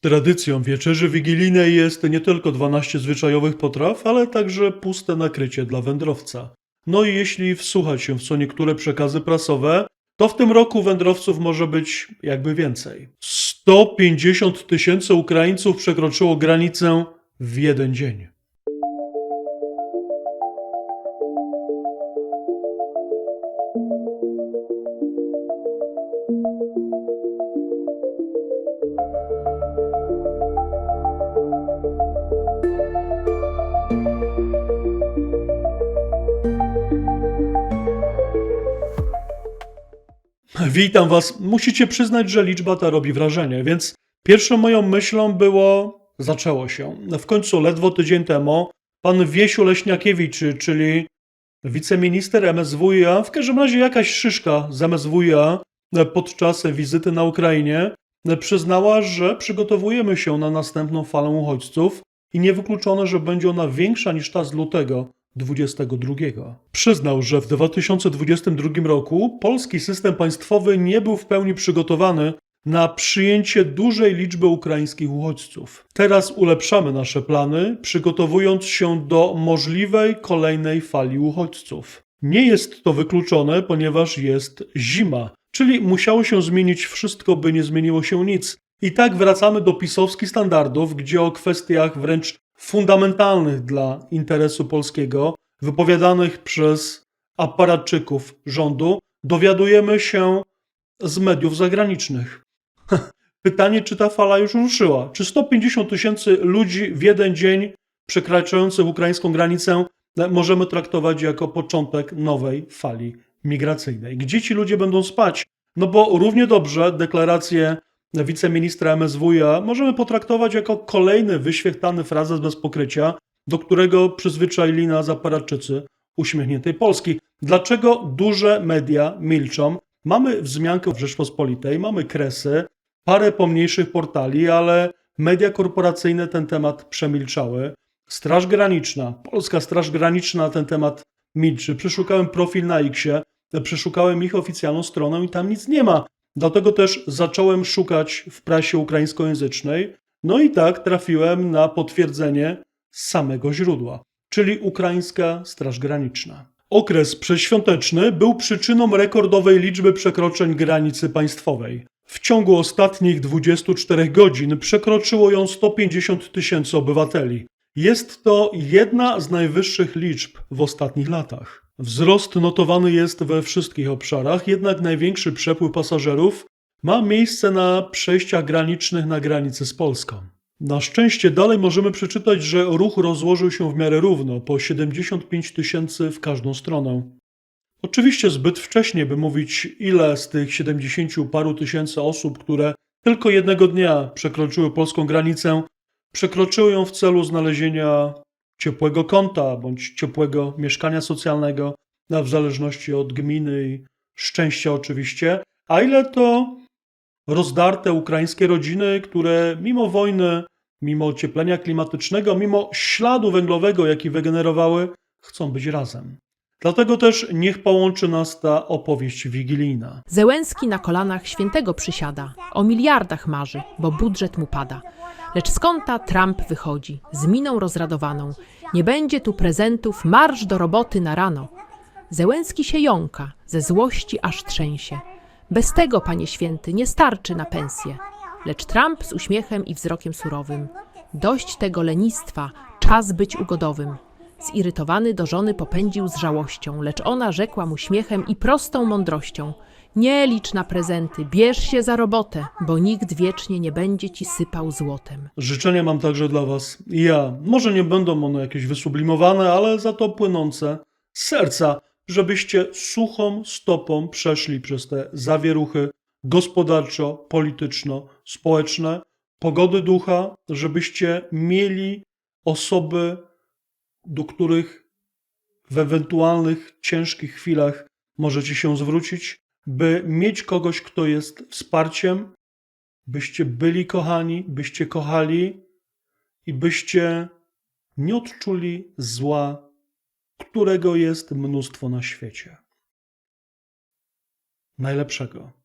Tradycją wieczerzy wigilijnej jest nie tylko 12 zwyczajowych potraw, ale także puste nakrycie dla wędrowca. No i jeśli wsłuchać się w co niektóre przekazy prasowe, to w tym roku wędrowców może być jakby więcej. 150 tysięcy Ukraińców przekroczyło granicę w jeden dzień. Witam Was. Musicie przyznać, że liczba ta robi wrażenie, więc pierwszą moją myślą było, zaczęło się. W końcu ledwo tydzień temu pan Wiesiu Leśniakiewicz, czyli wiceminister MSWiA, w każdym razie jakaś szyszka z MSWiA podczas wizyty na Ukrainie przyznała, że przygotowujemy się na następną falę uchodźców i niewykluczone, że będzie ona większa niż ta z lutego 22. Przyznał, że w 2022 roku polski system państwowy nie był w pełni przygotowany na przyjęcie dużej liczby ukraińskich uchodźców. Teraz ulepszamy nasze plany, przygotowując się do możliwej kolejnej fali uchodźców. Nie jest to wykluczone, ponieważ jest zima, czyli musiało się zmienić wszystko, by nie zmieniło się nic. I tak wracamy do pisowskich standardów, gdzie o kwestiach wręcz fundamentalnych dla interesu polskiego, wypowiadanych przez aparatczyków rządu, dowiadujemy się z mediów zagranicznych. Pytanie, czy ta fala już ruszyła? Czy 150 tysięcy ludzi w jeden dzień przekraczających ukraińską granicę możemy traktować jako początek nowej fali migracyjnej? Gdzie ci ludzie będą spać? No bo równie dobrze deklaracje wiceministra MSWiA możemy potraktować jako kolejny wyświechtany frazes bez pokrycia, do którego przyzwyczaili nas aparatczycy uśmiechniętej Polski. Dlaczego duże media milczą? Mamy wzmiankę w Rzeczpospolitej, mamy kresy, parę pomniejszych portali, ale media korporacyjne ten temat przemilczały. Straż Graniczna, Polska Straż Graniczna na ten temat milczy. Przeszukałem profil na Xie, przeszukałem ich oficjalną stronę i tam nic nie ma. Dlatego też zacząłem szukać w prasie ukraińskojęzycznej. No i tak trafiłem na potwierdzenie samego źródła, czyli Ukraińska Straż Graniczna. Okres przedświąteczny był przyczyną rekordowej liczby przekroczeń granicy państwowej. W ciągu ostatnich 24 godzin przekroczyło ją 150 tysięcy obywateli. Jest to jedna z najwyższych liczb w ostatnich latach. Wzrost notowany jest we wszystkich obszarach, jednak największy przepływ pasażerów ma miejsce na przejściach granicznych na granicy z Polską. Na szczęście dalej możemy przeczytać, że ruch rozłożył się w miarę równo, po 75 tysięcy w każdą stronę. Oczywiście zbyt wcześnie, by mówić, ile z tych 70 paru tysięcy osób, które tylko jednego dnia przekroczyły polską granicę, przekroczyły ją w celu znalezienia ciepłego kąta bądź ciepłego mieszkania socjalnego, w zależności od gminy i szczęścia oczywiście, a ile to rozdarte ukraińskie rodziny, które mimo wojny, mimo ocieplenia klimatycznego, mimo śladu węglowego, jaki wygenerowały, chcą być razem. Dlatego też niech połączy nas ta opowieść wigilijna. Zełenski na kolanach świętego przysiada, o miliardach marzy, bo budżet mu pada. Lecz z kąta Trump wychodzi, z miną rozradowaną. Nie będzie tu prezentów, marsz do roboty na rano. Zełenski się jąka, ze złości aż trzęsie. Bez tego, panie święty, nie starczy na pensję. Lecz Trump z uśmiechem i wzrokiem surowym. Dość tego lenistwa, czas być ugodowym. Zirytowany do żony popędził z żałością, lecz ona rzekła mu śmiechem i prostą mądrością. Nie licz na prezenty, bierz się za robotę, bo nikt wiecznie nie będzie ci sypał złotem. Życzenia mam także dla Was ja. Może nie będą one jakieś wysublimowane, ale za to płynące z serca, żebyście suchą stopą przeszli przez te zawieruchy gospodarczo-polityczno-społeczne, pogody ducha, żebyście mieli osoby, do których w ewentualnych ciężkich chwilach możecie się zwrócić, by mieć kogoś, kto jest wsparciem, byście byli kochani, byście kochali i byście nie odczuli zła, którego jest mnóstwo na świecie. Najlepszego.